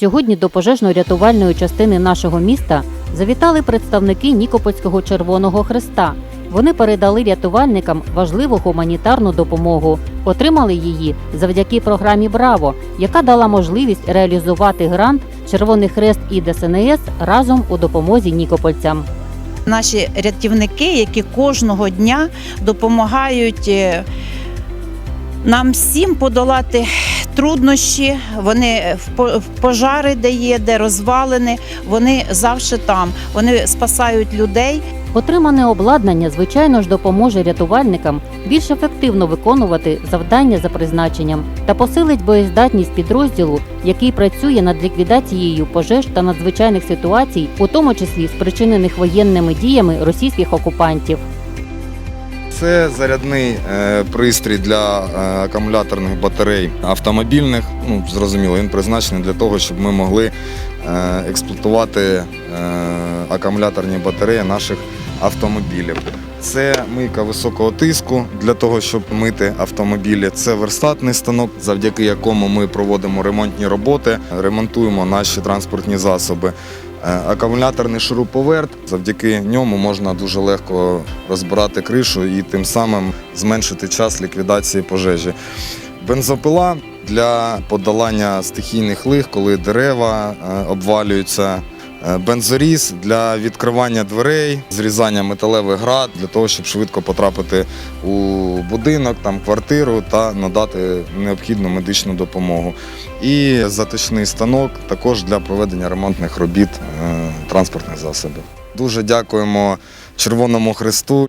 Сьогодні до пожежно-рятувальної частини нашого міста завітали представники Нікопольського Червоного Хреста. Вони передали рятувальникам важливу гуманітарну допомогу. Отримали її завдяки програмі Браво, яка дала можливість реалізувати грант Червоний Хрест і ДСНС разом у допомозі нікопольцям. Наші рятівники, які кожного дня допомагають е, нам всім подолати труднощі. Вони в пожари, де є, де розвалини, вони завжди там. Вони спасають людей. Отримане обладнання, звичайно ж, допоможе рятувальникам більш ефективно виконувати завдання за призначенням та посилить боєздатність підрозділу, який працює над ліквідацією пожеж та надзвичайних ситуацій, у тому числі спричинених воєнними діями російських окупантів. Це зарядний е, пристрій для е, акумуляторних батарей автомобільних. Ну, зрозуміло, він призначений для того, щоб ми могли е, експлуатувати акумуляторні батареї наших автомобілів. Це мийка високого тиску для того, щоб мити автомобілі. Це верстатний станок, завдяки якому ми проводимо ремонтні роботи, ремонтуємо наші транспортні засоби. Е, Акумуляторний шуруповерт, завдяки ньому можна дуже легко розбирати кришу і тим самим зменшити час ліквідації пожежі. Бензопила для подолання стихійних лих, коли дерева е, обвалюються. Е, Бензоріз для відкривання дверей, зрізання металевих град для того, щоб швидко потрапити у будинок, там квартиру та надати необхідну медичну допомогу. І затишний станок також для проведення ремонтних робіт е, транспортних засобів. Дуже дякуємо Червоному Хресту.